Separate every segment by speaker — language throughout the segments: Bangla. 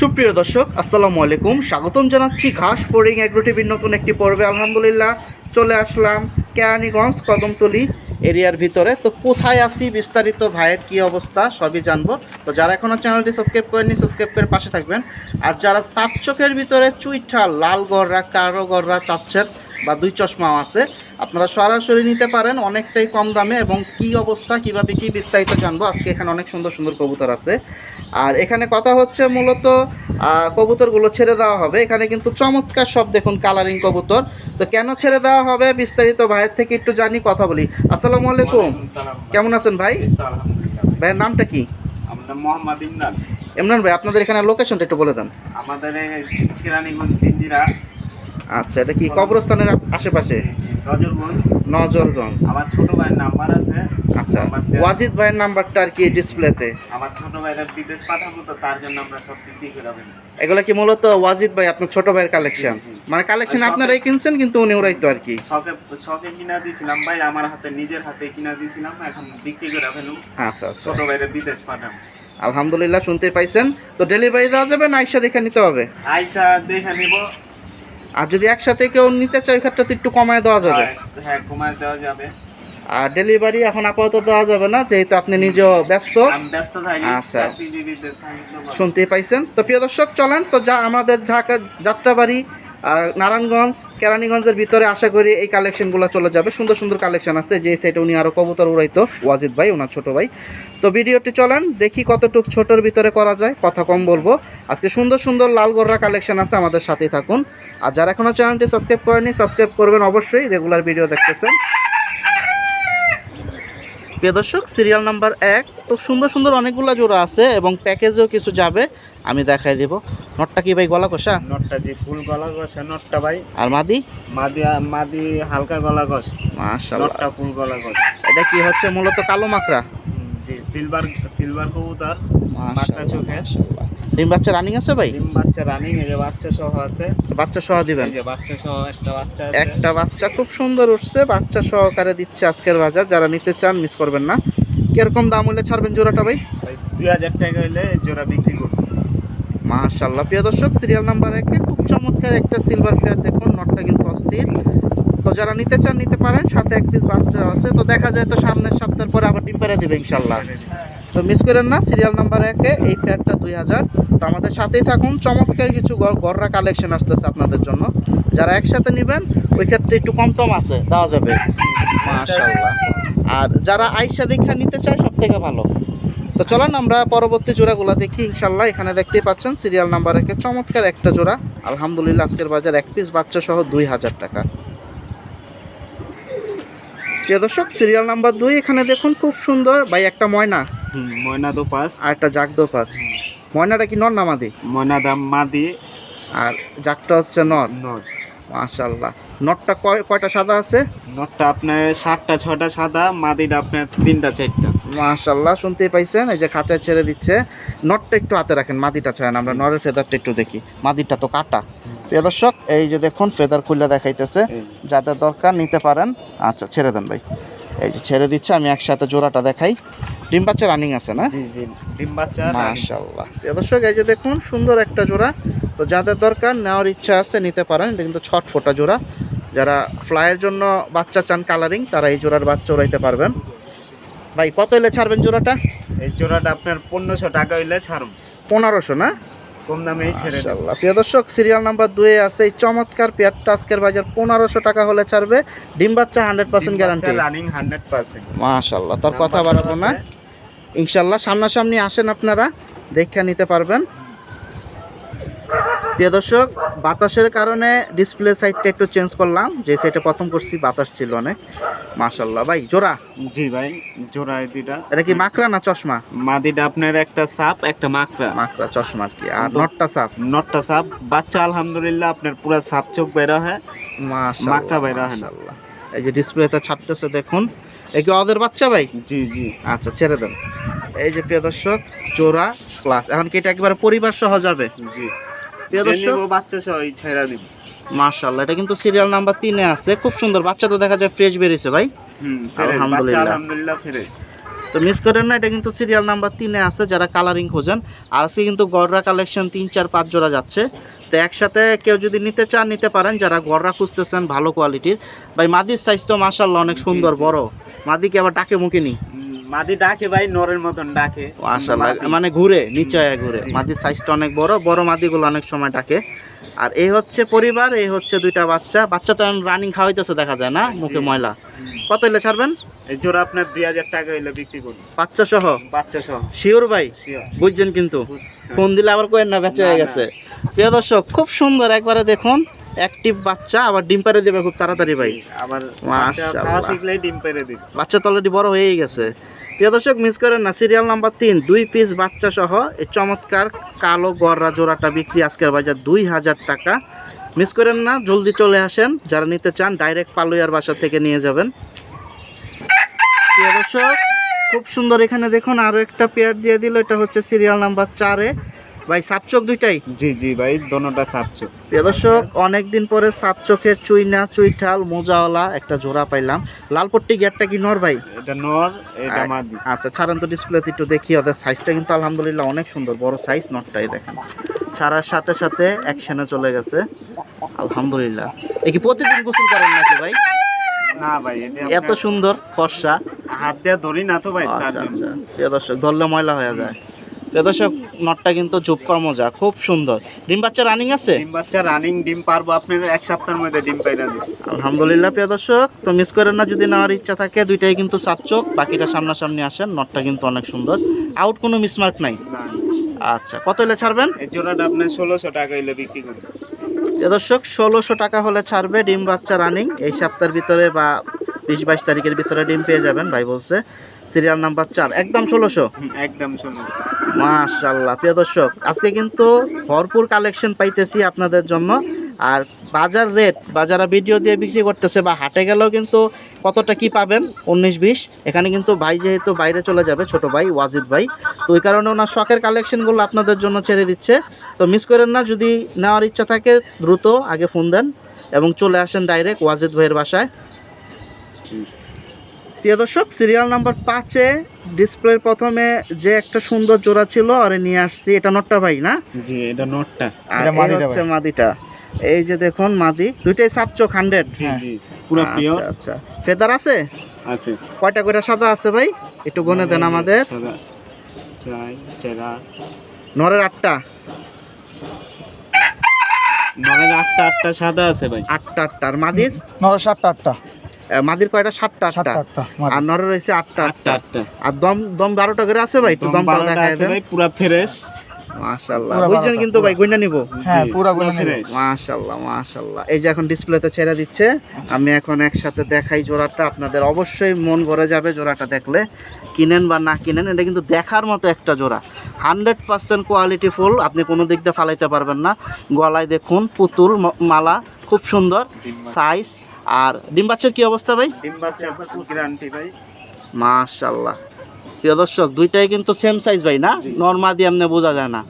Speaker 1: সুপ্রিয় দর্শক, আসসালামু আলাইকুম। স্বাগতম জানাচ্ছি ঘাস পোরিং অ্যাগ্রোটিভির টিভির নতুন একটি পর্বে। আলহামদুলিল্লাহ, চলে আসলাম কেরানীগঞ্জ, কদমতলি এরিয়ার ভিতরে। তো কোথায় আসি বিস্তারিত ভাইয়ের কি অবস্থা সবই জানব। তো যারা এখনও চ্যানেলটি সাবস্ক্রাইব করেননি, সাবস্ক্রাইব করে পাশে থাকবেন। আর যারা সাত চোখের ভিতরে চুইঠা লাল গররা কারও গররা চাচ্ছেন বা দুই চশমাও আছে। আপনারা সরাসরি নিতে পারেন অনেকটাই কম দামে এবং কি অবস্থা কীভাবে কি বিস্তারিত জানব? আজকে এখানে অনেক সুন্দর সুন্দর কবুতর আছে। আর এখানে কথা হচ্ছে মূলত কবুতরগুলো ছেড়ে দেওয়া হবে। এখানে কিন্তু চমৎকার সব দেখুন কালারিং কবুতর। তো কেন ছেড়ে দেওয়া হবে? বিস্তারিত ভাইয়ের থেকে একটু জানি কথা বলি। আসসালামু আলাইকুম। কেমন আছেন ভাই? ভাইয়ের নামটা কি?
Speaker 2: আমরা মোহাম্মদ ইমরান।
Speaker 1: ইমরান ভাই আপনাদের এখানে লোকেশনটা একটু বলে দেন।
Speaker 2: আমাদের কেরানীগঞ্জ
Speaker 1: আচ্ছা এটা কি কবরস্থানের আশেপাশে? নজরগঞ্জ।
Speaker 2: আমার ছোট ভাইয়ের নাম্বার আছে।
Speaker 1: আচ্ছা ওয়াজিদ ভাইয়ের নাম্বারটা আর কি ডিসপ্লেতে?
Speaker 2: আমার ছোট ভাইয়ের বিদেশ পাঠাবো তো তার জন্য আমরা সব বিক্রি করে দেবো।
Speaker 1: এগুলো কি মূলত ওয়াজিদ ভাই আপনার ছোট ভাইয়ের কালেকশন। মানে কালেকশন আপনারাই কিনছেন কিন্তু উনি ওরাই তো আর কি?
Speaker 2: শখে শখে কিনা দিয়েছিলাম ভাই আমার হাতে নিজের হাতে কিনা দিয়েছিলাম এখন বিক্রি করে ফেলুম।
Speaker 1: আচ্ছা আচ্ছা।
Speaker 2: ছোট ভাইয়ের বিদেশ পাঠাবো।
Speaker 1: আলহামদুলিল্লাহ শুনতে পাইছেন। তো ডেলিভারি দেওয়া যাবে না আইসা দেখে নিতে হবে?
Speaker 2: আইসা দেখে নিব।
Speaker 1: আর যদি একসাথে কেউ নিতে চায় ক্ষেত্রে তো একটু কমায় দেওয়া যাবে।
Speaker 2: হ্যাঁ কমায় দেওয়া যাবে।
Speaker 1: আর ডেলিভারি এখন আপাতত দেওয়া যাবে না যেহেতু আপনি নিজেও ব্যস্ত।
Speaker 2: আমি ব্যস্ত থাকি
Speaker 1: আচ্ছা। শুনতেই পাইছেন। তো প্রিয় দর্শক চলেন তো যা আমাদের ঢাকা যাত্রাবাড়ি আহ, নারায়ণগঞ্জ কেরানীগঞ্জের ভিতরে আশা করি এই কালেকশনগুলো চলে যাবে। সুন্দর সুন্দর কালেকশন আছে যে সেটা উনি আরও কবুতর উড়াইতো ওয়াজিদ ভাই ওনার ছোটো ভাই। তো ভিডিওটি চলেন দেখি কতটুক ছোটোর ভিতরে করা যায় কথা কম বলব। আজকে সুন্দর সুন্দর লাল গররা কালেকশন আছে আমাদের সাথেই থাকুন। আর যারা এখনও চ্যানেলটি সাবস্ক্রাইব করেনি সাবস্ক্রাইব করবেন অবশ্যই রেগুলার ভিডিও দেখতেছেন। প্রিয় দর্শক সিরিয়াল নাম্বার এক। তো সুন্দর সুন্দর অনেকগুলো জোড়া আছে এবং প্যাকেজেও কিছু যাবে। আমি দেখাই দিব। নটটা কি ভাই গলা কষা
Speaker 2: নটটা যে ফুল গলা কষা নটটা ভাই।
Speaker 1: আর মাদি?
Speaker 2: মাদি মাদি হালকা গলা কষ
Speaker 1: মাশাআল্লাহ
Speaker 2: নটটা ফুল গলা কষ
Speaker 1: এটা কি হচ্ছে মূলত কালো মাকড়া?
Speaker 2: জি সিলভার সিলভার কবুতর চোখে।
Speaker 1: ডিম বাচ্চা রানিং আছে ভাই?
Speaker 2: ডিম বাচ্চা রানিং এই যে বাচ্চা সহ আছে।
Speaker 1: বাচ্চা সহ দিবেন?
Speaker 2: এই যে বাচ্চা সহ একটা বাচ্চা আছে।
Speaker 1: একটা বাচ্চা খুব সুন্দর উঠছে বাচ্চা সহকারে দিচ্ছে আজকের বাজার। যারা নিতে চান মিস করবেন না। কীরকম দাম হলে ছাড়বেন জোড়াটা ভাই?
Speaker 2: দুই হাজার টাকা হইলে জোড়া বিক্রি করব।
Speaker 1: মাশাল্লাহ প্রিয় দর্শক সিরিয়াল নাম্বার একে খুব চমৎকার একটা সিলভার প্লেয়ার দেখুন নটটা কিন্তু অস্থির। তো যারা নিতে চান, নিতে পারেন। সাথে এক পিস বাচ্চা আছে। তো দেখা যায় তো সামনের সপ্তাহের পরে আবার ডিম পেরে দেবে ইনশাল্লাহ। তো মিস করেন না সিরিয়াল নাম্বার একে, এই প্লেয়ারটা দুই হাজার। তো আমাদের সাথেই থাকুন। চমৎকার কিছু গররা কালেকশন আসতেছে আপনাদের জন্য। যারা একসাথে নেবেন, ওই ক্ষেত্রে একটু কম টম আছে, দেওয়া যাবে। মাশাল্লাহ আর যারা আইসা দীক্ষা নিতে চায়, সব থেকে ভালো। তো চলেন আমরা পরবর্তী জোড়াগুলো দেখি ইনশাল্লাহ। এখানে দেখতেই পাচ্ছেন সিরিয়াল নাম্বার একে। চমৎকার একটা জোড়া। আলহামদুলিল্লাহ, আজকের বাজার এক পিস বাচ্চা সহ দুই হাজার টাকা। প্রিয় দর্শক সিরিয়াল নাম্বার দুই এখানে দেখুন খুব সুন্দর। ভাই একটা ময়না।
Speaker 2: ময়না দো পাস
Speaker 1: আর একটা জাগ দো পাস ময়নাটা কি নর মাদি?
Speaker 2: ময়না দাম মাদি।
Speaker 1: আর জাগটা হচ্ছে নর।
Speaker 2: নট
Speaker 1: মাশাল্লাহ নটটা কয় কয়টা সাদা আছে?
Speaker 2: নটটা আপনার সাতটা ছটা সাদা মাদিটা আপনার তিনটা চারটা।
Speaker 1: মাশাল্লাহ শুনতেই পাইছেন? এই যে খাঁচায় ছেড়ে দিচ্ছে। নটটা একটু হাতে রাখেন মাদিটা ছাড়েন। আমরা নরের ফেদারটা একটু দেখি। মাদিটা তো কাটা। প্রিয় দর্শক এই যে দেখুন ফেদার খুলে দেখাইতেছে। যাদের দরকার নিতে পারেন আচ্ছা ছেড়ে দেন ভাই। এই যে ছেড়ে দিচ্ছে আমি একসাথে জোড়াটা দেখাই। ডিম বাচ্চা রানিং আছে না?
Speaker 2: জি জি ডিম বাচ্চা
Speaker 1: মাশাল্লাহ প্রিয় দর্শক এই যে দেখুন সুন্দর একটা জোড়া। তো যাদের দরকার নেওয়ার ইচ্ছা আছে নিতে পারেন। এটা কিন্তু ছট ফোটা জোড়া। যারা ফ্লাইয়ের জন্য বাচ্চা চান কালারিং তারা এই জোড়ার বাচ্চা উড়াইতে পারবেন। ভাই কত এলে ছাড়বেন জোড়াটা?
Speaker 2: এই জোড়াটা আপনার পনেরোশো টাকা হইলে ছাড়ুন
Speaker 1: পনেরোশো না?
Speaker 2: কম দামেই ছেড়ে দেব।
Speaker 1: মাশাআল্লাহ। প্রিয় দর্শক সিরিয়াল নাম্বার দুয়ে আছে এই চমৎকার পেয়ারটা। আজকের বাজার পনেরোশো টাকা হলে ছাড়বে। ডিম বাচ্চা hundred percent guarantee
Speaker 2: running hundred percent
Speaker 1: মাশাল্লাহ তার কথা বাড়াবো না। ইনশাল্লাহ সামনাসামনি আসেন আপনারা দেখে নিতে পারবেন। প্রিয় দর্শক বাতাসের কারণে ডিসপ্লে সাইডটা একটু চেঞ্জ করলাম। যে সাইডে প্রথম করছি বাতাস ছিল অনেক। মাশাল্লাহ ভাই জোড়া?
Speaker 2: জি ভাই জোড়া দুইটা
Speaker 1: এটা কি মাকড়া না চশমা?
Speaker 2: মাদিটা আপনার একটা সাপ একটা মাকড়া।
Speaker 1: মাকড়া চশমা কি। আর নটটা সাপ?
Speaker 2: নটটা সাপ। বাচ্চা আলহামদুলিল্লাহ আপনার পুরো সাপ চোখ বেরো হয়। মাকড়া বাইরা হয় না।
Speaker 1: মাশাল্লাহ। এই যে ডিসপ্লেতে ছাড়তেছে দেখুন। এই কি ওদের বাচ্চা ভাই?
Speaker 2: জি জি।
Speaker 1: আচ্ছা ছেড়ে দেন। এই যে প্রিয় দর্শক জোড়া প্লাস এখন কি এটা একবারে পরিবার সহ যাবে?
Speaker 2: জি।
Speaker 1: প্রিয় দর্শক
Speaker 2: বাচ্চা সহ ছেড়া দিব
Speaker 1: মার্শাল্লাহ এটা কিন্তু সিরিয়াল নাম্বার তিনে আছে। খুব সুন্দর বাচ্চা তো দেখা যায় ফ্রেশ বেরিয়েছে ভাই। আলহামদুলিল্লাহ।
Speaker 2: আলহামদুলিল্লাহ ফ্রেশ।
Speaker 1: তো মিস করেন না এটা কিন্তু সিরিয়াল নাম্বার তিনে আছে যারা কালারিং খোঁজেন। আর আজকে কিন্তু গররা কালেকশন তিন চার পাঁচ জোড়া যাচ্ছে। তো একসাথে কেউ যদি নিতে চান নিতে পারেন। যারা গররা খুঁজতেছেন ভালো কোয়ালিটির ভাই মাদির সাইজ তো মাসাল্লাহ অনেক সুন্দর বড়। মাদিকে আবার ডাকে মুখে নি।
Speaker 2: মাদি ডাকে ভাই নরের মতন ডাকে।
Speaker 1: মানে ঘুরে নিচে ঘুরে। মাদির সাইজটা অনেক বড় বড় মাদিগুলো অনেক সময় ডাকে। আর এই হচ্ছে পরিবার এই হচ্ছে দুইটা বাচ্চা। বাচ্চা তো রানিং খাওয়াইতেছে দেখা যায় না মুখে ময়লা। কত হইলে ছাড়বেন?
Speaker 2: এই জোড়া আপনার দুই হাজার টাকা হইলে বিক্রি করুন।
Speaker 1: বাচ্চা সহ?
Speaker 2: বাচ্চা সহ।
Speaker 1: শিওর ভাই? বুঝছেন কিন্তু? ফোন দিলে আবার কয়েন না বেঁচে হয়ে। গেছে। প্রিয় দর্শক খুব সুন্দর একবারে দেখুন অ্যাক্টিভ বাচ্চা আবার ডিম পেড়ে দেবে খুব তাড়াতাড়ি ভাই।
Speaker 2: আবার। বাচ্চা
Speaker 1: অলরেডি বড় হয়েই গেছে। প্রিয় দর্শক মিস করেন না সিরিয়াল নাম্বার তিন, দুই পিস বাচ্চা সহ এই চমৎকার কালো গররা জোড়াটা বিক্রি আজকের বাজার দুই হাজার টাকা। মিস করেন না, জলদি চলে আসেন, যারা নিতে চান ডাইরেক্ট পালুয়ার বাসা থেকে নিয়ে যাবেন। প্রিয় দর্শক, খুব সুন্দর এখানে দেখুন আরও একটা পেয়ার দিয়ে দিল, এটা হচ্ছে সিরিয়াল নাম্বার চারে। ভাই সাপচোক দুইটাই?
Speaker 2: জি জি ভাই দোনোটা সাতশো
Speaker 1: প্রিয় দর্শক অনেকদিন পরে সাত চোখের চুইনা চুইঠাল মোজাওয়ালা একটা জোড়া পাইলাম। লালপট্টি গেটটা কি নর ভাই?
Speaker 2: এটা নর এটা মাদি।
Speaker 1: আচ্ছা ছাড়েন তো ডিসপ্লেতে একটু দেখি ওদের সাইজটা কিন্তু আলহামদুলিল্লাহ অনেক সুন্দর বড় সাইজ নটটাই দেখেন। ছাড়ার সাথে সাথে অ্যাকশনে চলে গেছে। আলহামদুলিল্লাহ। এ কি প্রতিদিন গোসল করেন নাকি ভাই?
Speaker 2: না ভাই
Speaker 1: এত সুন্দর ফর্সা।
Speaker 2: হাত দিয়ে ধরি না তো ভাই
Speaker 1: আচ্ছা আচ্ছা। প্রিয় দর্শক ধরলে ময়লা হয়ে যায়। দর্শক নটটা কিন্তু জুপ্পা মজা খুব সুন্দর। ডিম বাচ্চা রানিং আছে?
Speaker 2: ডিম বাচ্চা রানিং ডিম পারব আপনার এক সপ্তাহের মধ্যে ডিম পাইরা দিবে।
Speaker 1: আলহামদুলিল্লাহ প্রিয় দর্শক তো মিস করেন না যদি নেওয়ার ইচ্ছা থাকে দুইটাই কিন্তু সাপচোক বাকিটা সামনাসামনি আসেন নটটা কিন্তু অনেক সুন্দর। আউট কোনো মিসমার্ক নাই? আচ্ছা কত হলে ছাড়বেন?
Speaker 2: এই জোড়াটা আপনার ষোলোশো টাকা হইলে বিক্রি করবে
Speaker 1: প্রিয় দর্শক ষোলোশো টাকা হলে ছাড়বে ডিম বাচ্চা রানিং এই সপ্তাহের ভিতরে বা বিশ বাইশ তারিখের ভিতরে ডিম পেয়ে যাবেন ভাই বলছে। সিরিয়াল নাম্বার চার। একদম ষোলোশো?
Speaker 2: একদম ষোলোশো।
Speaker 1: মাশাল্লাহ প্রিয় দর্শক আজকে কিন্তু ভরপুর কালেকশন পাইতেছি আপনাদের জন্য। আর বাজার রেট বা যারা ভিডিও দিয়ে বিক্রি করতেছে বা হাটে গেলেও কিন্তু কতটা কি পাবেন? উনিশ বিশ। এখানে কিন্তু ভাই যেহেতু বাইরে চলে যাবে ছোট ভাই ওয়াজিদ ভাই। তো ওই কারণে ওনার শখের কালেকশনগুলো আপনাদের জন্য ছেড়ে দিচ্ছে। তো মিস করেন না যদি নেওয়ার ইচ্ছা থাকে দ্রুত আগে ফোন দেন এবং চলে আসেন ডাইরেক্ট ওয়াজিদ ভাইয়ের বাসায়। প্রিয় দর্শক সিরিয়াল নাম্বার পাঁচে ডিসপ্লের প্রথমে যে একটা সুন্দর জোড়া ছিল আরে নিয়ে আসছি। এটা নটটা ভাই না?
Speaker 2: জি এটা নোটটা।
Speaker 1: আর হচ্ছে মাদিটা। এই যে দেখুন মাদি। দুইটাই সাপচোক হান্ড্রেড
Speaker 2: জি জি পুরো পিওর
Speaker 1: আচ্ছা। ফেদার আছে?
Speaker 2: আছে।
Speaker 1: কয়টা করে সাদা আছে ভাই? একটু গনে দেন আমাদের।
Speaker 2: চাই চেরা
Speaker 1: নরের আটটা।
Speaker 2: নরের আটটা আটটা সাদা আছে ভাই।
Speaker 1: আটটা আটটা। আর মাদির?
Speaker 3: নটা সাতটা আটটা।
Speaker 1: মাদির কয়টা? সাতটা আটটা।
Speaker 3: সাতটা
Speaker 1: আর নরের রয়েছে আটটা।
Speaker 2: আটটা
Speaker 1: আর দম দম বারোটা করে আছে ভাই? একটু
Speaker 2: দম
Speaker 1: দেখায়
Speaker 2: আছে
Speaker 1: দেন।
Speaker 2: ভাই পুরা ফ্রেশ।
Speaker 1: বুঝছেন কিন্তু ভাই গুইনা নিব?
Speaker 3: হ্যাঁ, পুরা গুনে নেবে।
Speaker 2: ফ্রেশ।
Speaker 1: মাশাল্লাহ মাশাল্লাহ এই যে এখন ডিসপ্লেতে ছেড়ে দিচ্ছে। আমি এখন একসাথে দেখাই জোড়াটা। আপনাদের অবশ্যই মন ভরে যাবে জোড়াটা দেখলে। কিনেন বা না কিনেন এটা কিন্তু দেখার মতো একটা জোড়া। Hundred percent quality full. আপনি কোনো দিক দিয়ে ফালাইতে পারবেন না। গলায় দেখুন পুতুল মালা খুব সুন্দর। সাইজ আর ডিম বাচ্চার কি অবস্থা ভাই?
Speaker 2: ডিম বাচ্চা গ্যারান্টি ভাই।
Speaker 1: মাশাল্লাহ প্রিয় দর্শক দুইটাই কিন্তু সেম সাইজ ভাই না। নর্মা দিয়ে এমনি বোঝা যায় না।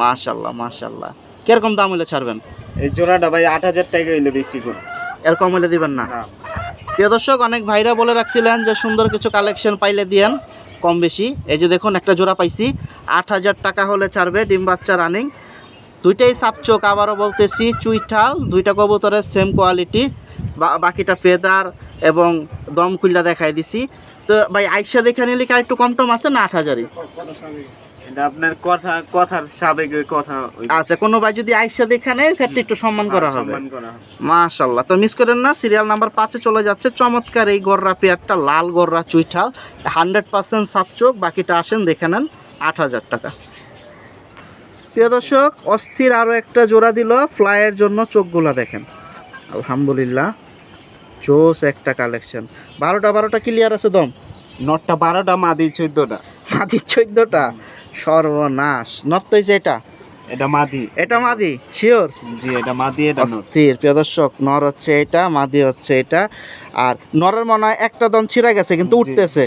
Speaker 1: মাশাল্লাহ মাশাল্লাহ কীরকম দাম হলে ছাড়বেন?
Speaker 2: এই জোড়াটা ভাই আট হাজার টাকা হইলে বিক্রি করুন
Speaker 1: এরকম হলে দিবেন না?
Speaker 2: না।
Speaker 1: প্রিয় দর্শক অনেক ভাইরা বলে রাখছিলেন যে সুন্দর কিছু কালেকশন পাইলে দিয়েন কম বেশি। এই যে দেখুন একটা জোড়া পাইছি। আট হাজার টাকা হলে ছাড়বে ডিম বাচ্চা রানিং দুইটাই সাপচোক আবারও বলতেছি চুইঠাল দুইটা কবুতরের সেম কোয়ালিটি বাকিটা ফেদার এবং দম খুল্লা দেখাই দিছি। তো ভাই আইসা দেখে নিলে কি একটু কম টম আছে না আট হাজারই?
Speaker 2: আপনার কথা কথার সাবেকের কথা
Speaker 1: আচ্ছা কোনো ভাই যদি আইসা দেখে নেয় সেটা একটু সম্মান করা হবে।
Speaker 2: সম্মান করা হবে।
Speaker 1: মাশাল্লাহ তো মিস করেন না সিরিয়াল নাম্বার পাঁচে চলে যাচ্ছে। চমৎকার এই গররা পেয়ারটা লাল গররা চুইঠাল। হান্ড্রেড পার্সেন্ট সাপচোক বাকিটা আসেন দেখে নেন আট হাজার টাকা। প্রিয় দর্শক অস্থির আরও একটা জোড়া দিল ফ্লাইয়ের জন্য চোখগুলা দেখেন। আলহামদুলিল্লাহ। জোস একটা কালেকশন। বারোটা বারোটা ক্লিয়ার আছে দম?
Speaker 2: নটটা বারোটা মাদি চোদ্দটা।
Speaker 1: মাদি চোদ্দটা? সর্বনাশ। নট তো এটা?
Speaker 2: এটা মাদি।
Speaker 1: এটা মাদি? শিওর
Speaker 2: জি এটা মাদি এটা
Speaker 1: অস্থির প্রিয় দর্শক নর হচ্ছে এটা মাদি হচ্ছে এটা। আর নরের মনে হয় একটা দম ছিঁড়ে গেছে কিন্তু উঠতেছে।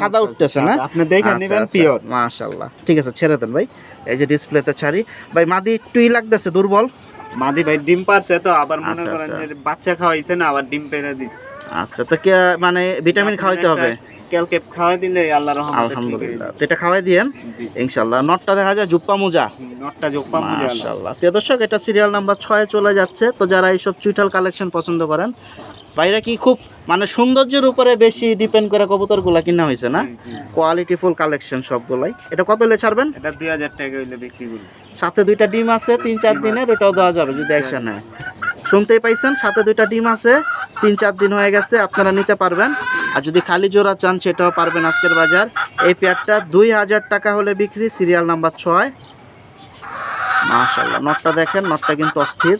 Speaker 2: সাদা
Speaker 1: উঠতেছে। না?
Speaker 2: আপনি দেখে নেবেন পিওর
Speaker 1: মাশাল্লাহ ঠিক আছে ছেড়ে দেন ভাই। এই যে ডিসপ্লেতে ছাড়ি। ভাই মাদি একটুই লাগতেছে দুর্বল।
Speaker 2: মাদি ভাই ডিম পারছে তো আবার মনে
Speaker 1: আচ্ছা,
Speaker 2: করেন
Speaker 1: আচ্ছা।
Speaker 2: যে বাচ্চা খাওয়াইছে না আবার ডিম পেরে দিছে।
Speaker 1: আচ্ছা তো কে মানে ভিটামিন খাওয়াইতে হবে?
Speaker 2: ক্যালকেপ খাওয়াই দিলে আল্লাহ রহমতে ঠিক
Speaker 1: আলহামদুলিল্লাহ। তো এটা খাওয়াই দিয়েন? ইনশাল্লাহ নটটা দেখা যায় জুপ্পা মোজা।
Speaker 2: নটটা জুপ্পা মোজা।
Speaker 1: মাশাআল্লাহ। প্রিয় দর্শক এটা সিরিয়াল নাম্বার ছয়ে চলে যাচ্ছে। তো যারা এইসব চুইটাল কালেকশন পছন্দ করেন বাইরে কি খুব মানে সৌন্দর্যের উপরে বেশি ডিপেন্ড করে কবুতরগুলা কিনা হয়েছে না?
Speaker 2: কোয়ালিটি
Speaker 1: ফুল কালেকশন সবগুলাই। এটা কত হলে ছাড়বেন?
Speaker 2: এটা দুই হাজার টাকা হইলে বিক্রি করি
Speaker 1: সাথে দুইটা ডিম আছে তিন চার দিনের ওটাও দেওয়া যাবে যদি অ্যাকশন হয় শুনতেই পাইছেন সাথে দুইটা ডিম আছে তিন চার দিন হয়ে গেছে আপনারা নিতে পারবেন। আর যদি খালি জোড়া চান সেটাও পারবেন আজকের বাজার। এই পেয়ারটা দুই হাজার টাকা হলে বিক্রি সিরিয়াল নাম্বার ছয়। মাশাল্লাহ নটটা দেখেন নটটা কিন্তু অস্থির।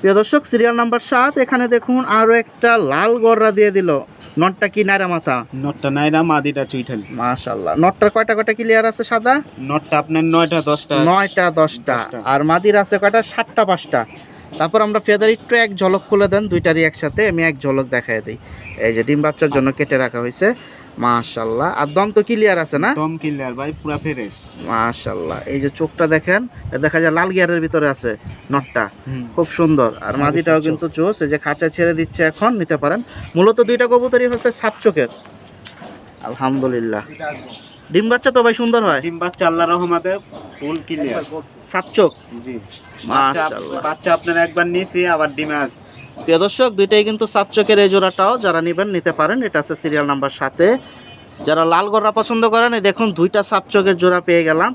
Speaker 1: প্রিয় দর্শক সিরিয়াল নাম্বার সাত এখানে দেখুন আরও একটা লাল গররা দিয়ে দিল। নটটা কি নাইরা মাথা?
Speaker 2: নটটা নাইরা মাদিটা চুইঠালি।
Speaker 1: মাশাল্লাহ। নটটার কয়টা কয়টা ক্লিয়ার আছে সাদা?
Speaker 2: নটটা আপনার নয়টা দশটা।
Speaker 1: নয়টা দশটা। আর মাদির আছে কয়টা? সাতটা পাঁচটা। তারপর আমরা ফেদার একটু এক ঝলক খুলে দেন দুইটারই একসাথে আমি এক ঝলক দেখাই দিই। এই যে ডিম বাচ্চার জন্য কেটে রাখা হয়েছে। মাশাল্লাহ। আর দম তো ক্লিয়ার আছে না?
Speaker 2: দম কিনলে ভাই পুরা ফ্রেশ
Speaker 1: মাশাল্লাহ। এই যে চোখটা দেখেন দেখা যায় লাল গিয়ারের ভিতরে আছে নটটা খুব সুন্দর। আর
Speaker 2: হ্যাঁ,
Speaker 1: মাদিটাও কিন্তু চোষ এই যে খাঁচা ছেড়ে দিচ্ছে এখন নিতে পারেন। মূলত দুইটা কবুতরই হচ্ছে সাপ চোখের। আলহামদুলিল্লাহ। ডিম বাচ্চা তো ভাই সুন্দর হয়?
Speaker 2: ডিম বাচ্চা আল্লাহ রহমতে ফুল ক্লিয়ার
Speaker 1: সাপ চোখ?
Speaker 2: জি।
Speaker 1: মাশাআল্লাহ।
Speaker 2: বাচ্চা আপনার একবার নিয়েছি আবার ডিমে আছে।
Speaker 1: প্রিয় দর্শক দুইটাই কিন্তু সাতচকের এই জোড়াটাও যারা নেবেন নিতে পারেন। এটা আছে সিরিয়াল নাম্বার সাথে যারা লাল গররা পছন্দ করেন এই দেখুন দুইটা সাপচকের জোড়া পেয়ে গেলাম।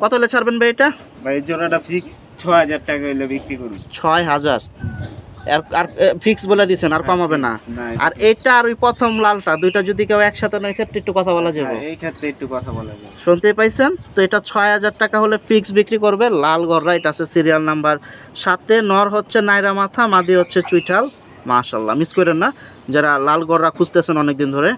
Speaker 1: কত হলে ছাড়বেন ভাই এটা?
Speaker 2: ভাই জোড়াটা ফিক্স ছ হাজার টাকা হইলে বিক্রি করুন।
Speaker 1: ছয় হাজার। আর ফিক্স বলে দিয়েছেন আর কমাবে না। আর এটা আর ওই প্রথম লালটা দুইটা যদি কেউ একসাথে নয় ক্ষেত্রে একটু কথা বলা যাবে।
Speaker 2: হ্যাঁ, এই ক্ষেত্রে একটু কথা বলা যাবে।
Speaker 1: শুনতেই পাইছেন? তো এটা ছয় হাজার টাকা হলে ফিক্স বিক্রি করবে। লাল গররা এটা আছে সিরিয়াল নাম্বার সাতে। নর হচ্ছে নাইরা মাথা মাদি হচ্ছে চুইঠাল। মাশাল্লাহ মিস করেন না। যারা লাল গড়রা খুঁজতেছেন অনেকদিন ধরে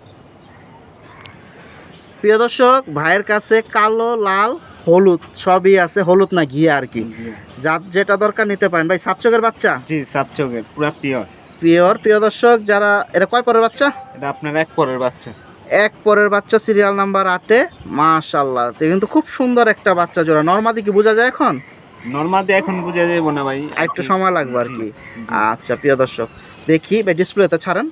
Speaker 1: প্রিয় দর্শক ভাইয়ের কাছে কালো লাল হলুদ সবই আছে হলুদ না ঘিয়ে আর কি। যার যেটা দরকার নিতে পারেন। ভাই সাপচকের বাচ্চা?
Speaker 2: জি সাপচকের পুরা পিওর।
Speaker 1: পিওর প্রিয় দর্শক যারা এটা কয় পরের বাচ্চা?
Speaker 2: এটা আপনার এক পরের বাচ্চা।
Speaker 1: এক পরের বাচ্চা সিরিয়াল নাম্বার আটে মাশাল্লাহ তো কিন্তু খুব সুন্দর একটা বাচ্চা জোড়া। নর্মাদি কি বোঝা যায় এখন?
Speaker 2: নর্মালি এখন বুঝে যাব না ভাই।
Speaker 1: একটু সময় লাগবে আর কি। আচ্ছা প্রিয় দর্শক দেখি বা ডিসপ্লেতে ছাড়েন।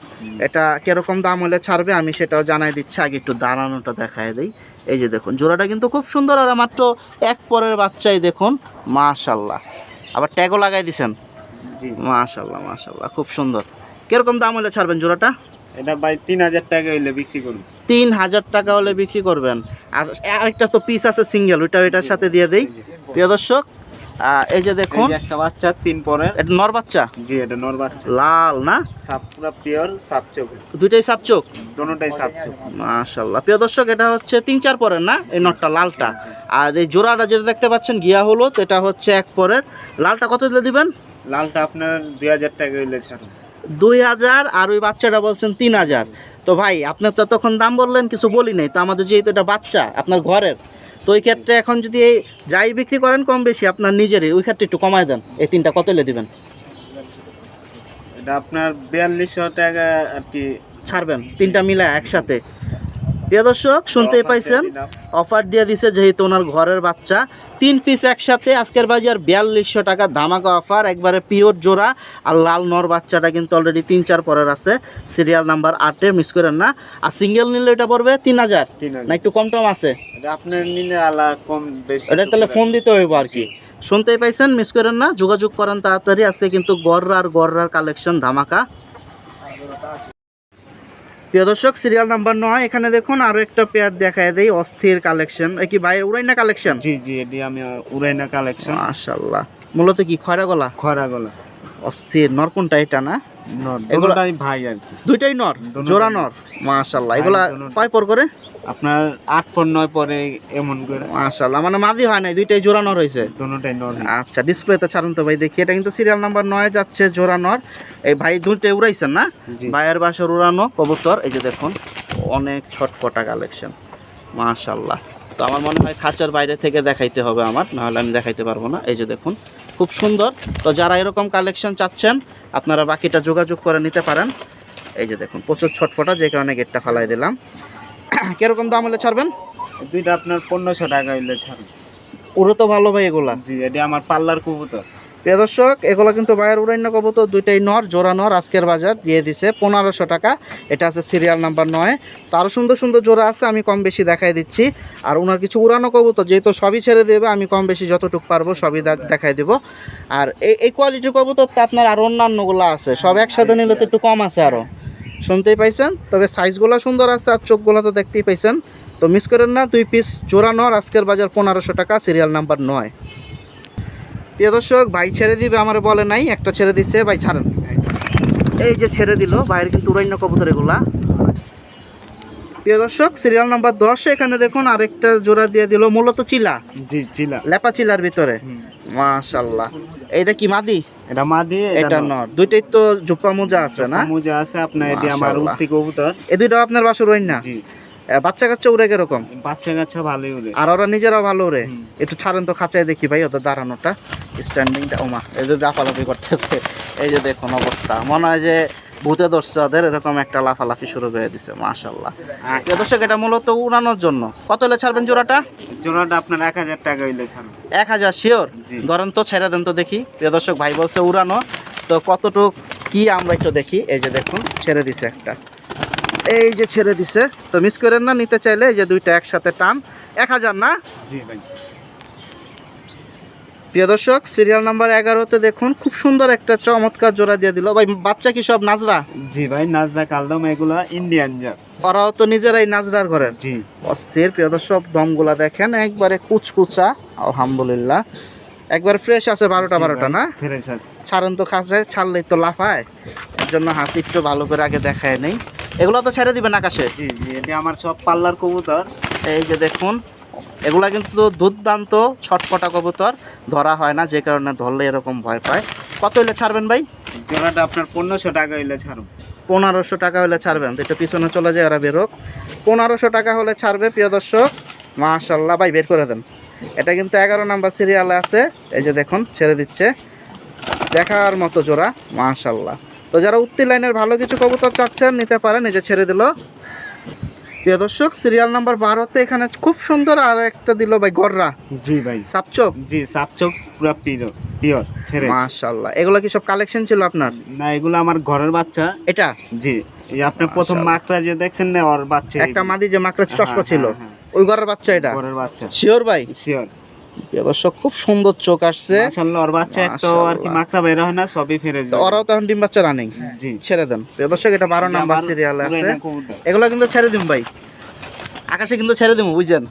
Speaker 1: এটা কীরকম দাম হলে ছাড়বে আমি সেটাও জানাই দিচ্ছি। আগে একটু দাঁড়ানোটা দেখায় দিই। এই যে দেখুন জোড়াটা কিন্তু খুব সুন্দর আর মাত্র এক পরের বাচ্চাই দেখুন। মাশাল্লাহ আবার ট্যাগও লাগাই দিছেন?
Speaker 2: জি।
Speaker 1: মাশাল্লাহ মাশাল্লাহ খুব সুন্দর। কীরকম দাম হলে ছাড়বেন জোড়াটা?
Speaker 2: এটা ভাই তিন হাজার টাকা হইলে বিক্রি করুন।
Speaker 1: তিন হাজার টাকা হলে বিক্রি করবেন। আর আরেকটা তো পিস আছে সিঙ্গেল ওইটা ওইটার সাথে দিয়ে দেই। প্রিয় দর্শক এই যে দেখুন।
Speaker 2: একটা বাচ্চা তিন পরের।
Speaker 1: এটা নর বাচ্চা?
Speaker 2: জি এটা নর বাচ্চা।
Speaker 1: লাল না?
Speaker 2: সাপ পুরা পিওর সাপচকের
Speaker 1: দুইটাই সাপচোক
Speaker 2: দোনোটাই সাপচক
Speaker 1: মাশাল্লাহ প্রিয় দর্শক এটা হচ্ছে তিন চার পরের না? এই নটটা লালটা। আর এই জোড়াটা যেটা দেখতে পাচ্ছেন গিয়া হলুদ এটা হচ্ছে এক পরের। লালটা কত দিলে দিবেন?
Speaker 2: লালটা আপনার দুই হাজার টাকা হইলে ছাড়ুন।
Speaker 1: দুই হাজার আর ওই বাচ্চাটা বলছেন তিন হাজার। তো ভাই আপনার তো তখন দাম বললেন কিছু বলি নাই। তো আমাদের যেহেতু এটা বাচ্চা আপনার ঘরের তো ওই ক্ষেত্রে এখন যদি এই যাই বিক্রি করেন কম বেশি আপনার নিজেরই ওই ক্ষেত্রে একটু কমায় দেন। এই তিনটা কত এলে দেবেন?
Speaker 2: এটা আপনার বিয়াল্লিশশো টাকা আর কি।
Speaker 1: ছাড়বেন তিনটা মিলা একসাথে। প্রিয় দর্শক শুনতেই পাইছেন? অফার দিয়ে দিছে যেহেতু ওনার ঘরের বাচ্চা। তিন পিস একসাথে আজকের বাজার বিয়াল্লিশশো টাকা ধামাকা অফার একবারে পিওর জোড়া। আর লাল নর বাচ্চাটা কিন্তু অলরেডি তিন চার পরের আছে। সিরিয়াল নাম্বার আটে মিস করেন না। আর সিঙ্গেল নিলে এটা পড়বে তিন হাজার।
Speaker 2: তিন
Speaker 1: না একটু কম টম আছে।
Speaker 2: এটা আপনার নিলে আলা কম বেশি
Speaker 1: এটা তাহলে ফোন দিতে হইব আর কি। শুনতেই পাইছেন? মিস করেন না? যোগাযোগ করেন তাড়াতাড়ি। আজকে কিন্তু গররার গররার কালেকশন ধামাকা। প্রিয় দর্শক সিরিয়াল নাম্বার নয়। এখানে দেখুন আরও একটা পেয়ার দেখায় দেয় অস্থির কালেকশন কি বাইরে উড়াইনা কালেকশন
Speaker 2: জি জি এটি আমি উড়াইনা কালেকশন
Speaker 1: মাশাল্লাহ। মূলত কি খয়রা গলা
Speaker 2: খয়রা গলা
Speaker 1: অস্থির নর কোনটা এটা না? এগুলা-
Speaker 2: ভাই আর
Speaker 1: দুইটাই নর
Speaker 2: দুটোটাই
Speaker 1: জোড়া
Speaker 2: নর।
Speaker 1: মাশাল্লাহ এগুলা কয় পর করে?
Speaker 2: আপনার আট পর নয় পরে এমন করে।
Speaker 1: মাশাল্লাহ মানে মাদি হয় নাই দুইটাই জোড়া নর হয়েছে
Speaker 2: দোনোটাই নর
Speaker 1: আচ্ছা ডিসপ্লেতে ছাড়ুন তো ভাই দেখি। এটা কিন্তু সিরিয়াল নাম্বার নয় যাচ্ছে জোড়া নর। এই ভাই দুইটাই উড়াইছেন না? ভাইয়ের বাসার উড়ানো কবুতর এই যে দেখুন অনেক ছটফটা কালেকশন মাশাল্লাহ তো আমার মনে হয় খাঁচার বাইরে থেকে দেখাইতে হবে আমার নাহলে আমি দেখাইতে পারব না। এই যে দেখুন খুব সুন্দর। তো যারা এরকম কালেকশন চাচ্ছেন আপনারা বাকিটা যোগাযোগ করে নিতে পারেন। এই যে দেখুন প্রচুর ছটফটা যে কারণে গেটটা ফালাই দিলাম। কীরকম দাম হলে ছাড়বেন?
Speaker 2: দুইটা আপনার পনেরোশো টাকা হইলে ছাড়বেন।
Speaker 1: ওরা তো ভালো ভাই এগুলা।
Speaker 2: জি এটা আমার পার্লার কবুতর।
Speaker 1: প্রিয় দর্শক, এগুলো কিন্তু বাইরের উড়ান্য কবুতর দুইটাই নর, জোড়া নর, আজকের বাজার দিয়ে দিছে পনেরোশো টাকা। এটা আছে সিরিয়াল নাম্বার নয়। তো আরও সুন্দর সুন্দর জোড়া আছে, আমি কম বেশি দেখাই দিচ্ছি। আর ওনার কিছু উড়ানো কবুতর যেহেতু সবই ছেড়ে দেবে, আমি কম বেশি যতটুকু পারব সবই দেখাই দেবো। আর এই এই কোয়ালিটির কবুতর তো আপনার আর অন্যান্যগুলো আছে, সব একসাথে নিলে তো একটু কম আছে আরও শুনতেই পাইছেন? তবে সাইজগুলো সুন্দর আছে আর চোখগুলো তো দেখতেই পাইছেন। তো মিস করেন না, দুই পিস জোড়া নর, আজকের বাজার পনেরোশো টাকা সিরিয়াল নাম্বার নয়। প্রিয় দর্শক ভাই ছেড়ে দিবে আমার বলে নাই একটা ছেড়ে দিছে ভাই ছাড়েন। এই যে ছেড়ে দিল বাইরে কিন্তু উড়াইন্য কবুতর এগুলা। প্রিয় দর্শক সিরিয়াল নাম্বার দশ এখানে দেখুন আরেকটা জোড়া দিয়ে দিল মূলত চিলা।
Speaker 2: জি চিলা।
Speaker 1: লেপা চিলার ভিতরে। মাশাল্লাহ। এইটা কি মাদি?
Speaker 2: এটা মা দিয়ে
Speaker 1: এটা নর। দুইটাই তো জুপ্পা মোজা আছে না?
Speaker 2: মোজা আছে আপনার এটি আমার। উঠতি কবুতর।
Speaker 1: এই দুইটা আপনার বাসুর না
Speaker 2: জি।
Speaker 1: বাচ্চা কাচ্চা উড়ে কীরকম?
Speaker 2: বাচ্চা কাচ্চা ভালোই উড়ে।
Speaker 1: আর ওরা নিজেরাও ভালো উড়ে। একটু ছাড়েন তো খাঁচায় দেখি ভাই ওদের দাঁড়ানোটা স্ট্যান্ডিংটা ওমা এই যে লাফালাফি করতেছে এই যে দেখুন অবস্থা। মনে হয় যে ভূতে ধরছে ওদের এরকম একটা লাফালাফি শুরু করে দিছে মাশাল্লাহ প্রিয় দর্শক এটা মূলত উড়ানোর জন্য। কত হলে ছাড়বেন জোড়াটা?
Speaker 2: জোড়াটা আপনার এক হাজার টাকা হইলে ছাড়বেন।
Speaker 1: এক হাজার শিওর ধরেন তো ছেড়ে দেন তো দেখি। প্রিয় দর্শক ভাই বলছে উড়ানো। তো কতটুক কি আমরা একটু দেখি। এই যে দেখুন ছেড়ে দিছে একটা। এই যে ছেড়ে দিছে তো মিস করেন না নিতে চাইলে এই যে দুইটা একসাথে টান। এক হাজার না?
Speaker 2: জি ভাই।
Speaker 1: প্রিয় দর্শক সিরিয়াল নাম্বার এগারোতে দেখুন খুব সুন্দর একটা চমৎকার জোড়া দিয়ে দিল। ভাই বাচ্চা কি সব নাজরা?
Speaker 2: জি ভাই নাজরা কালদম এগুলা ইন্ডিয়ান জাত
Speaker 1: ওরাও তো নিজেরাই নাজরার ঘরের।
Speaker 2: জি।
Speaker 1: অস্থির প্রিয় দর্শক দমগুলা দেখেন একবারে কুচকুচা আলহামদুলিল্লাহ। একবার ফ্রেশ আছে বারোটা বারোটা না?
Speaker 2: ফ্রেশ আছে।
Speaker 1: ছাড়েন তো খাঁচায় ছাড়লেই তো লাফায়। এর জন্য হাতি একটু ভালো করে আগে দেখায় নেই। এগুলো তো ছেড়ে দিবেন আকাশে?
Speaker 2: জি জি এটি আমার সব পাল্লার কবুতর।
Speaker 1: এই যে দেখুন এগুলা কিন্তু দুর্দান্ত ছটপটা কবুতর ধরা হয় না যে কারণে ধরলে এরকম ভয় পায়। কত হইলে ছাড়বেন ভাই?
Speaker 2: জোড়াটা আপনার পনেরোশো টাকা হইলে ছাড়ো
Speaker 1: পনেরোশো টাকা হলে ছাড়বেন। এটা পিছনে চলে যায় ওরা বেরোক। পনেরোশো টাকা হলে ছাড়বে প্রিয় দর্শক। মাশাল্লাহ ভাই বের করে দেন। এটা কিন্তু এগারো নাম্বার সিরিয়ালে আছে। এই যে দেখুন ছেড়ে দিচ্ছে। দেখার মতো জোড়া মাশাল্লাহ তো যারা উত্তি লাইনের ভালো কিছু কবুতর চাচ্ছেন নিতে পারেন এই যে ছেড়ে দিল। প্রিয় দর্শক সিরিয়াল নাম্বার বারোতে এখানে খুব সুন্দর আর একটা দিল ভাই গররা।
Speaker 2: জি ভাই।
Speaker 1: সাপচোক?
Speaker 2: জি সাপচোক পুরো পিওর
Speaker 1: মাশাল্লাহ এগুলো কি সব কালেকশন ছিল আপনার?
Speaker 2: না এগুলো আমার ঘরের বাচ্চা।
Speaker 1: এটা?
Speaker 2: জি এই আপনি প্রথম। মাকড়া যে দেখছেন না ওর বাচ্চা
Speaker 1: একটা মাদি যে মাকড়া চশমা
Speaker 2: হ্যাঁ,
Speaker 1: ছিল।
Speaker 2: হ্যাঁ, হ্যাঁ।
Speaker 1: ওই ঘরের বাচ্চা এটা?
Speaker 2: ঘরের বাচ্চা।
Speaker 1: শিওর ভাই?
Speaker 2: শিওর
Speaker 1: দর্শক খুব সুন্দর চোখ আসছে।
Speaker 2: মাশাআল্লাহ ওর বাচ্চা একটা আর কি। মাকড়া বের হয় না সবই ফ্রেশ
Speaker 1: তো ওরাও তখন ডিম বাচ্চা রানিং
Speaker 2: জি।
Speaker 1: ছেড়ে দেন। দর্শক এটা বারো নাম্বার
Speaker 2: আমার
Speaker 1: সিরিয়ালে আছে। এগুলো কিন্তু ছেড়ে দিম ভাই। আকাশে কিন্তু ছেড়ে দিব বুঝছেন?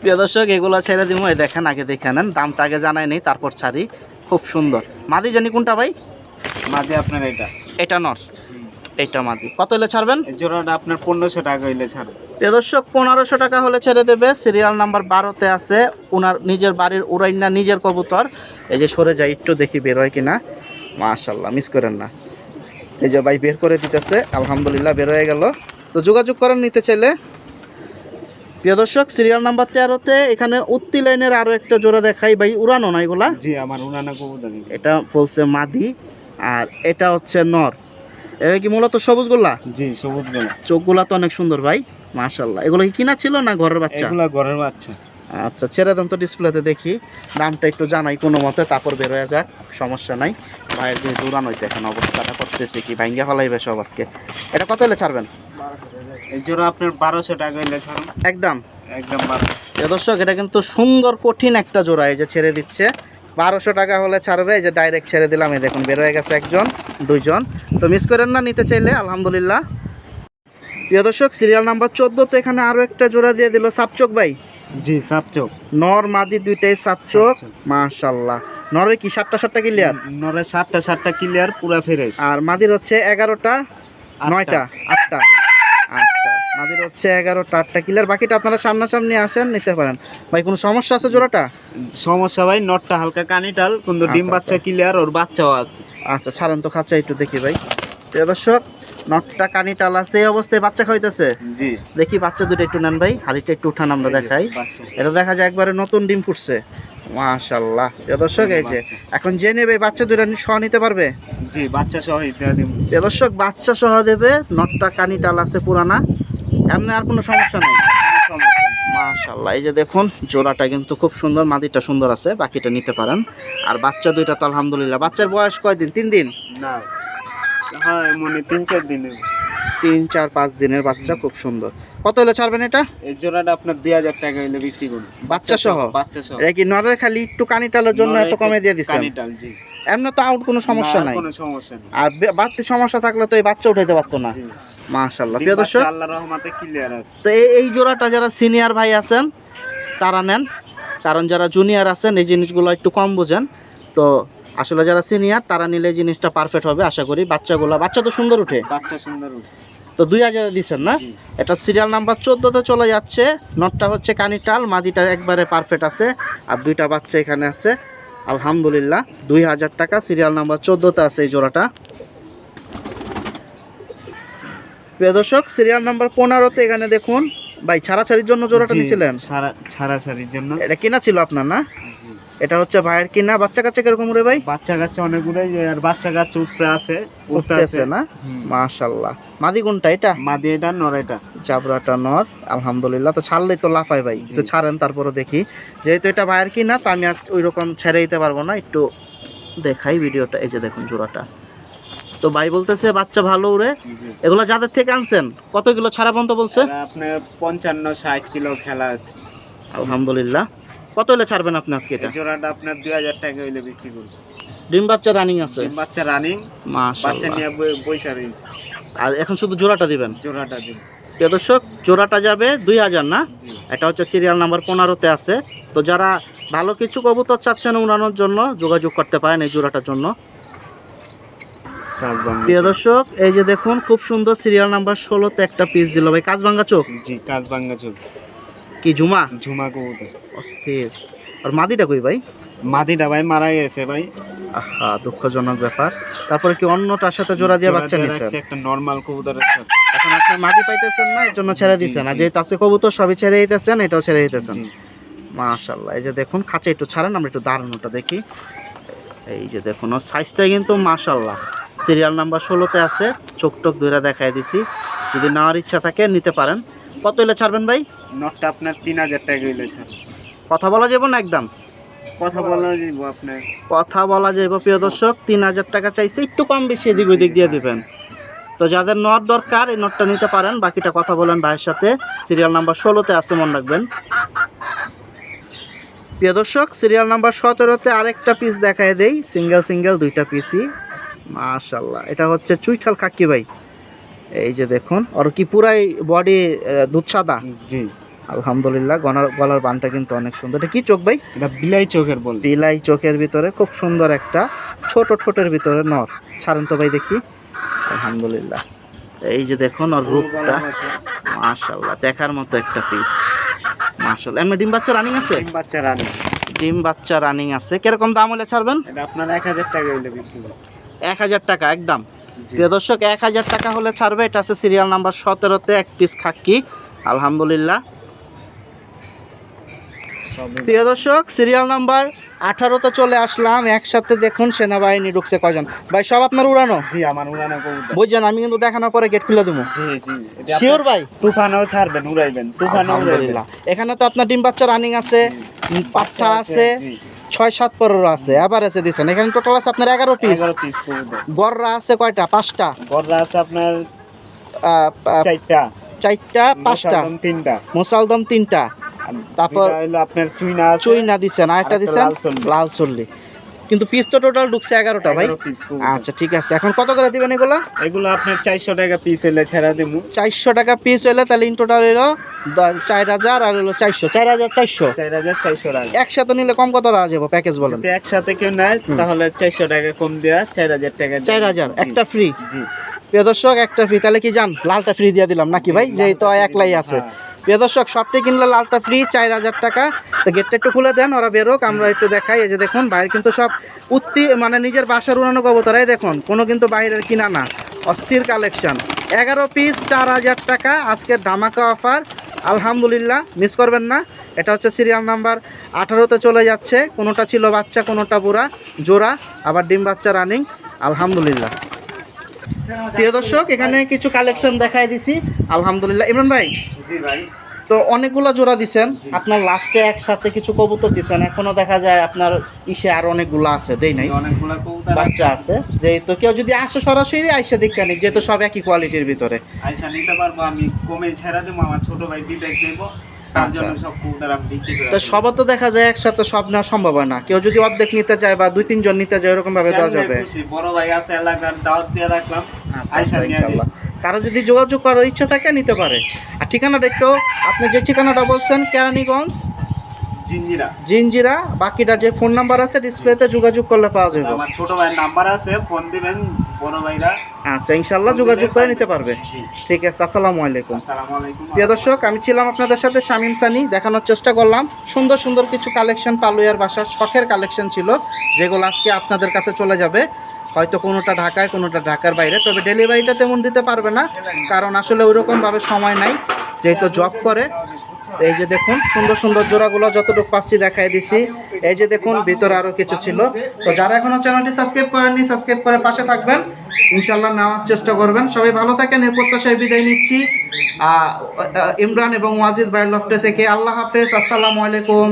Speaker 1: প্রিয় দর্শক এগুলো ছেড়ে দিব এই দেখেন আগে দেখে নেন। দামটা আগে জানাই নেই তারপর ছাড়ি। খুব সুন্দর। মাদি জানি কোনটা ভাই?
Speaker 2: মাদি আপনার এটা।
Speaker 1: এটা নর। এইটা মাদি। কত হলে ছাড়বেন?
Speaker 2: জোড়াটা আপনার পনেরোশো টাকা হইলে ছাড়ো
Speaker 1: প্রিয় দর্শক পনেরোশো টাকা হলে ছেড়ে দেবে। সিরিয়াল নাম্বার বারোতে আছে। ওনার নিজের বাড়ির উড়াইনা নিজের কবুতর। এই যে সরে যাই একটু দেখি বের হয় কিনা। মাশাল্লাহ মিস করেন না। এই যে ভাই বের করে দিতেছে আলহামদুলিল্লাহ বের হয়ে গেল। তো যোগাযোগ করেন নিতে চাইলে। প্রিয় দর্শক সিরিয়াল নাম্বার তেরোতে এখানে উত্তি লাইনের আরও একটা জোড়া দেখাই। ভাই উড়ানো না এগুলা?
Speaker 2: জি আমার উনানা কবুতর
Speaker 1: এটা বলছে মাদি আর এটা হচ্ছে নর। এটা কি মূলত সবুজগুলা?
Speaker 2: জি সবুজগুলো
Speaker 1: চোখগুলা তো অনেক সুন্দর ভাই। মাশাল্লাহ এগুলো কি কিনা ছিল না ঘরের বাচ্চা?
Speaker 2: এগুলা ঘরের বাচ্চা।
Speaker 1: আচ্ছা ছেড়ে দেন তো ডিসপ্লেতে দেখি। দামটা একটু জানাই কোনো মতে তারপর বের হয়ে যাক সমস্যা নাই। ভাইয়ের যে দৌড়ানো হইতে এখন অবস্থাটা করতেছে কি ভাঙ্গা ফেলাইবে সব আজকে। এটা কত হলে ছাড়বেন?
Speaker 2: এই আপনার বারোশো টাকা হইলে
Speaker 1: একদম।
Speaker 2: একদম
Speaker 1: দর্শক এটা কিন্তু সুন্দর কঠিন একটা জোড়া এই যে ছেড়ে দিচ্ছে। বারোশো টাকা হলে ছাড়বে এই যে ডাইরেক্ট ছেড়ে দিলাম এই দেখুন বের হয়ে গেছে একজন দুইজন। তো মিস করেন না নিতে চাইলে আলহামদুলিল্লাহ। প্রিয় দর্শক সিরিয়াল নাম্বার চোদ্দোতে এখানে আরও একটা জোড়া দিয়ে দিল সাপচোক ভাই।
Speaker 2: জি সাপচোক।
Speaker 1: নর মাদি দুইটাই সাপচোক। মাশাল্লাহ। নরের কি সাতটা সাতটা ক্লিয়ার
Speaker 2: নরে সাতটা সাতটা ক্লিয়ার পুরা ফ্রেশ
Speaker 1: আর মাদির হচ্ছে এগারোটা। নয়টা আটটা। আচ্ছা মাদির হচ্ছে এগারোটা আটটা ক্লিয়ার বাকিটা আপনারা সামনাসামনি আসেন নিতে পারেন। ভাই কোনো সমস্যা আছে জোড়াটা?
Speaker 2: সমস্যা ভাই নটটা হালকা কানিটাল কিন্তু ডিম
Speaker 1: আচ্ছা,
Speaker 2: বাচ্চা
Speaker 1: আচ্ছা।
Speaker 2: ক্লিয়ার ওর বাচ্চাও আছে।
Speaker 1: আচ্ছা ছাড়েন তো খাঁচা একটু দেখি ভাই। দর্শক নটটা কানি টাল আছে এই অবস্থায় বাচ্চা খাইতেছে
Speaker 2: জি।
Speaker 1: দেখি বাচ্চা দুটো একটু নেন ভাই হাড়িটা একটু উঠান আমরা দেখাই। এটা দেখা যায় একবারে নতুন ডিম ফুটছে। মাশাল্লাহ। দর্শক এই যে এখন যে নেবে বাচ্চা দুটো সহ নিতে পারবে?
Speaker 2: জি বাচ্চা সহ
Speaker 1: প্রিয় দর্শক বাচ্চা সহ দেবে নটটা কানি টাল আছে পুরানা। এমনি আর কোনো সমস্যা নেই।
Speaker 2: কোনো সমস্যা নেই।
Speaker 1: মাশাল্লাহ এই যে দেখুন জোড়াটা কিন্তু খুব সুন্দর মাদিটা সুন্দর আছে বাকিটা নিতে পারেন। আর বাচ্চা দুইটা তো আলহামদুলিল্লাহ। বাচ্চার বয়স কয়দিন? তিন দিন?
Speaker 2: না। হ্যাঁ মনে তিন চার দিনে।
Speaker 1: তিন চার পাঁচ দিনের বাচ্চা খুব সুন্দর। কত হলে ছাড়বেন এটা?
Speaker 2: এই জোড়াটা আপনার দুই হাজার টাকা বিক্রি করুন।
Speaker 1: বাচ্চা সহ?
Speaker 2: বাচ্চা সহ।
Speaker 1: এটা কি নরের খালি একটু জন্য এত কমে দিয়ে দিচ্ছেন?
Speaker 2: কানিটাল, জি।
Speaker 1: এমনি তো আউট কোনো সমস্যা নাই।
Speaker 2: কোনো সমস্যা নেই।
Speaker 1: আর বাড়তি সমস্যা থাকলে তো এই বাচ্চা উঠাইতে পারতো না।
Speaker 2: জি।
Speaker 1: মাশাল্লাহ
Speaker 2: ডিম
Speaker 1: প্রিয় দর্শক
Speaker 2: আল্লাহর রহমতে ক্লিয়ার আছে।
Speaker 1: তো এই জোড়াটা যারা সিনিয়র ভাই আছেন তারা নেন। কারণ যারা জুনিয়র আছেন এই জিনিসগুলো একটু কম বোঝেন। তো আসলে যারা সিনিয়র তারা নিলে জিনিসটা পারফেক্ট হবে আশা করি। বাচ্চাগুলো বাচ্চা তো সুন্দর উঠে।
Speaker 2: বাচ্চা সুন্দর উঠে।
Speaker 1: তো দুই হাজারে দিচ্ছেন না? এটা সিরিয়াল নাম্বার চোদ্দোতে চলে যাচ্ছে। নটটা হচ্ছে কানিটাল মাদিটা একবারে পারফেক্ট আছে। আর দুইটা বাচ্চা এখানে আছে। আলহামদুলিল্লাহ দুই হাজার টাকা সিরিয়াল নাম্বার চোদ্দোতে আছে এই জোড়াটা। প্রিয় দর্শক সিরিয়াল নাম্বার পনেরোতে এখানে দেখুন। ভাই ছাড়াছাড়ির জন্য জোড়াটা
Speaker 2: সারা ছাড়া ছাড়ির জন্য।
Speaker 1: এটা কেনা ছিল আপনার না। এটা হচ্ছে ভাইয়ের কিনা? বাচ্চা কাচ্চা কীরকম রে ভাই?
Speaker 2: বাচ্চা কাচ্চা অনেকগুলোই আর বাচ্চা কাচ্চা উঠতে আছে উঠতে আছে।
Speaker 1: না?
Speaker 2: হুম।
Speaker 1: মাশাল্লাহ। মাদি কোনটা এটা?
Speaker 2: মাদি এটা নড়াইটা
Speaker 1: চাবড়াটা নর আলহামদুলিল্লাহ। তো ছাড়লেই তো লাফাই ভাই একটু ছাড়েন তারপরে দেখি। যেহেতু এটা ভাইয়ের কি না তো আমি আর ওই রকম ছেড়ে দিতে পারব না একটু দেখাই ভিডিওটা। এই যে দেখুন জোড়াটা। তো ভাই বলতেছে বাচ্চা ভালো উড়ে এগুলো যাদের থেকে আনছেন কত কিলো ছাড়া পর্যন্ত বলছে?
Speaker 2: আপনার পঞ্চান্ন ষাট কিলো খেলা আছে।
Speaker 1: আলহামদুলিল্লাহ। কত হলে ছাড়বেন আপনি আজকে এটা?
Speaker 2: জোড়াটা আপনার দুই হাজার টাকা হইলে বিক্রি করব।
Speaker 1: ডিম বাচ্চা রানিং আছে।
Speaker 2: ডিম বাচ্চা রানিং বাচ্চা নিয়ে বই- বইসা রয়েছে
Speaker 1: আর এখন শুধু জোড়াটা দিবেন?
Speaker 2: জোড়াটা দিন।
Speaker 1: প্রিয় দর্শক জোড়াটা যাবে দুই হাজার না? এটা হচ্ছে সিরিয়াল নাম্বার পনেরোতে আছে। তো যারা ভালো কিছু কবুতর চাচ্ছেন উড়ানোর জন্য যোগাযোগ করতে পারেন এই জোড়াটার জন্য। প্রিয় দর্শক এই যে দেখুন খুব সুন্দর সিরিয়াল নাম্বার ষোলোতে একটা পিস দিল। ভাই কাজ ভাঙ্গা চোখ
Speaker 2: জি কাজ ভাঙ্গা চোখ
Speaker 1: কি ঝুমা?
Speaker 2: ঝুমা কবুতর।
Speaker 1: অস্থির। আর মাদিটা কই ভাই?
Speaker 2: মাদিটা ভাই মারা গেছে ভাই।
Speaker 1: আহা দুঃখজনক ব্যাপার। তারপরে কি অন্যটার সাথে জোড়া দিয়ে বাচ্চা
Speaker 2: দিয়ে
Speaker 1: নিচ্ছেন
Speaker 2: একটা নর্মাল কবুতরের সাথে।
Speaker 1: এখন আপনি মাদি পাইতেছেন না এর জন্য ছেড়ে
Speaker 2: জি,
Speaker 1: দিচ্ছেন আর। যে তাছে কবুতর সবই ছেড়ে দিতেছেন এটাও ছেড়ে দিতেছেন। মাশাল্লাহ এই যে দেখুন খাঁচা একটু ছাড়েন আমরা একটু দাঁড়ানোটা দেখি। এই যে দেখুন ওর সাইজটা কিন্তু মাশাল্লাহ সিরিয়াল নাম্বার ষোলোতে আছে চোখ টোক ধরে দেখাই দিছি। যদি নেওয়ার ইচ্ছা থাকে নিতে পারেন। কত হলে ছাড়বেন ভাই?
Speaker 2: নটটা আপনার তিন হাজার টাকা হইলে ছাড়।
Speaker 1: কথা বলা যাবে না একদম?
Speaker 2: কথা বলা যাইব আপনার।
Speaker 1: কথা বলা যাবে প্রিয় দর্শক তিন হাজার টাকা চাইছে একটু কম বেশি এদিক ওদিক দিয়ে দিবেন। তো যাদের নট দরকার এই নটটা নিতে পারেন বাকিটা কথা বলেন ভাইয়ের সাথে। সিরিয়াল নাম্বার ষোলোতে আছে মনে রাখবেন। প্রিয় দর্শক সিরিয়াল নাম্বার সতেরোতে আরেকটা পিস দেখায় দেই সিঙ্গেল সিঙ্গেল দুইটা পিসই মাশাল্লাহ এটা হচ্ছে চুইঠাল খাক্কি ভাই। এই যে দেখুন আর কি পুরাই বডি দুধ সাদা।
Speaker 2: জি
Speaker 1: আলহামদুলিল্লাহ গলার গলার বানটা কিন্তু অনেক সুন্দর। এটা কি চোখ ভাই?
Speaker 2: এটা বিলাই চোখের বল।
Speaker 1: বিলাই চোখের ভিতরে খুব সুন্দর একটা ছোট ঠোঁটের ভিতরে নর। ছাড়েন তো ভাই দেখি। আলহামদুলিল্লাহ। এই যে দেখুন ওর রূপটা মাশাল্লাহ দেখার মতো একটা পিস মাশাল্লাহ এমনি ডিম বাচ্চা রানিং আছে?
Speaker 2: ডিম বাচ্চা রানি
Speaker 1: ডিম বাচ্চা রানিং আছে। কীরকম দাম হলে ছাড়বেন?
Speaker 2: এটা আপনার এক হাজার টাকা হইলে বিক্রি
Speaker 1: এক হাজার টাকা একদম। প্রিয় দর্শক এক হাজার টাকা হলে ছাড়বে। এটা আছে সিরিয়াল নাম্বার সতেরোতে এক পিস খাক্কি আলহামদুলিল্লাহ। প্রিয় দর্শক সিরিয়াল নাম্বার আঠারোতে চলে আসলাম। একসাথে দেখুন সেনাবাহিনী ঢুকছে কয়জন। ভাই সব আপনার উড়ানো?
Speaker 2: জি আমার উড়ানো
Speaker 1: বুঝছেন আমি কিন্তু দেখানোর পরে গেট খুলে দেবো
Speaker 2: জি জি।
Speaker 1: শিওর ভাই?
Speaker 2: তুফানও ছাড়বেন উড়াইবেন। তুফানও উড়াইবেন।
Speaker 1: এখানে তো আপনার ডিম বাচ্চা রানিং আছে পাচ্ছা আছে ছয় সাত পনেরো আছে আবার আছে দিচ্ছেন এখানে টোটাল আছে আপনার এগারো পিস
Speaker 2: এগারো পিস
Speaker 1: গররা আছে কয়টা? পাঁচটা?
Speaker 2: গররা আছে আপনার চারটা।
Speaker 1: চারটা পাঁচটা?
Speaker 2: তিনটা।
Speaker 1: মুসালদম তিনটা। তারপর-
Speaker 2: আপনার চুইনা
Speaker 1: চুইনা দিচ্ছেন আরেকটা
Speaker 2: আরেকটা
Speaker 1: দিচ্ছেন
Speaker 2: লাল চল্লি।
Speaker 1: কিন্তু পিস তো টোটাল ঢুকছে এগারোটা ভাই? আচ্ছা ঠিক আছে। এখন কত করে দিবেন এগুলো?
Speaker 2: এগুলো আপনার চারশো টাকা পিস হইলে ছেড়া দেবো
Speaker 1: চারশো টাকা পিস হইলে তাহলে ইন টোটাল হলো দ- চার হাজার আর হলো চারশো। চার হাজার চারশো?
Speaker 2: চার হাজার চারশো টাকা।
Speaker 1: একসাথে নিলে কম কত টাকা যাব? প্যাকেজ বলেন।
Speaker 2: একসাথে কেউ নেয় তাহলে চারশো টাকা কম দেওয়া চার হাজার টাকা
Speaker 1: চার হাজার একটা ফ্রি
Speaker 2: জি।
Speaker 1: প্রিয় দর্শক একটা ফ্রি তাহলে কি জান লালটা ফ্রি দিয়ে দিলাম নাকি ভাই? যেহেতু একলাই আছে। প্রিয় দর্শক সবটাই কিনলে লালটা ফ্রি চার হাজার টাকা। তো গেটটা একটু খুলে দেন, ওরা বেরোক, আমরা একটু দেখাই। এই যে দেখুন, বাইরে কিন্তু সব উত্তি মানে নিজের বাসার উড়ানো কবতরাই দেখুন, কোনো কিন্তু বাইরের কিনা না। অস্থির কালেকশন এগারো পিস চার হাজার টাকা, আজকের ধামাকা অফার আলহামদুলিল্লাহ মিস করবেন না। এটা হচ্ছে সিরিয়াল নাম্বার আঠারোতে চলে যাচ্ছে, কোনোটা ছিল বাচ্চা, কোনোটা বুড়া, জোড়া, আবার ডিম বাচ্চা রানিং আলহামদুলিল্লাহ। প্রিয় দর্শক এখানে কিছু কালেকশন দেখাই দিছি। আলহামদুলিল্লাহ। ইমরান ভাই?
Speaker 2: জি ভাই।
Speaker 1: তো অনেকগুলো জোড়া দিছেন। আপনার লাস্টে একসাথে কিছু কবুতর দিছেন। এখনও দেখা যায় আপনার ইসে আর অনেকগুলো আছে। দেই নাই? বাচ্চা আছে। যেহেতু কেউ যদি আসে সরাসরি আইসা দেখা নিক যেহেতু সব একই কোয়ালিটির ভিতরে।
Speaker 2: আইসা নিতে পারব। আমি কমে ছেড়ে দেবো। আমার ছোট ভাই বিবেক দেবো তার
Speaker 1: আচ্ছা।
Speaker 2: জন্য সব কবুতর আমি বিক্রি করে
Speaker 1: তো সবার তো দেখা যায় একসাথে সব নেওয়া সম্ভব হয় না। কেউ যদি অর্ধেক নিতে চায় বা দুই তিনজন নিতে চায় এরকম ভাবে দেওয়া যাবে।
Speaker 2: বড় ভাই আছে এলাকার দাওয়াত দিয়ে রাখলাম।
Speaker 1: আচ্ছা, আচ্ছা,
Speaker 2: নিয়ে
Speaker 1: কারও যদি যোগাযোগ করার ইচ্ছা থাকে নিতে পারে। আর ঠিকানাটা একটু আপনি যে ঠিকানাটা বলছেন কেরানীগঞ্জ?
Speaker 2: জিঞ্জিরা।
Speaker 1: জিনজিরা বাকিটা যে ফোন নাম্বার আছে ডিসপ্লেতে যোগাযোগ করলে পাওয়া যাবে।
Speaker 2: আমার ছোট ভাইয়ের নাম্বার আছে ফোন দিবেন বড় ভাইরা।
Speaker 1: আচ্ছা ইনশাল্লাহ যোগাযোগ করে নিতে পারবে। ঠিক আছে আসসালামু আলাইকুম। প্রিয় দর্শক আমি ছিলাম আপনাদের সাথে শামিম সানি। দেখানোর চেষ্টা করলাম। সুন্দর সুন্দর কিছু কালেকশন পালুয়ার বাসার শখের কালেকশন ছিল যেগুলো আজকে আপনাদের কাছে চলে যাবে। হয়তো কোনোটা ঢাকায় কোনোটা ঢাকার বাইরে তবে ডেলিভারিটা তেমন দিতে পারবে না কারণ আসলে ওইরকমভাবে সময় নাই যেহেতু জব করে। এই যে দেখুন, সুন্দর সুন্দর জোড়াগুলো যতটুকু পাচ্ছি দেখাই দিছি। এই যে দেখুন, ভিতরে আরও কিছু ছিল। তো যারা এখনও চ্যানেলটি সাবস্ক্রাইব করেননি, সাবস্ক্রাইব করে পাশে থাকবেন। ইনশাল্লাহ নেওয়ার চেষ্টা করবেন। সবাই ভালো থাকেন এর প্রত্যাশায় বিদায় নিচ্ছি। ইমরান এবং ওয়াজিদ ভাই লফটে থেকে আল্লাহ হাফেজ, আসসালামু আলাইকুম।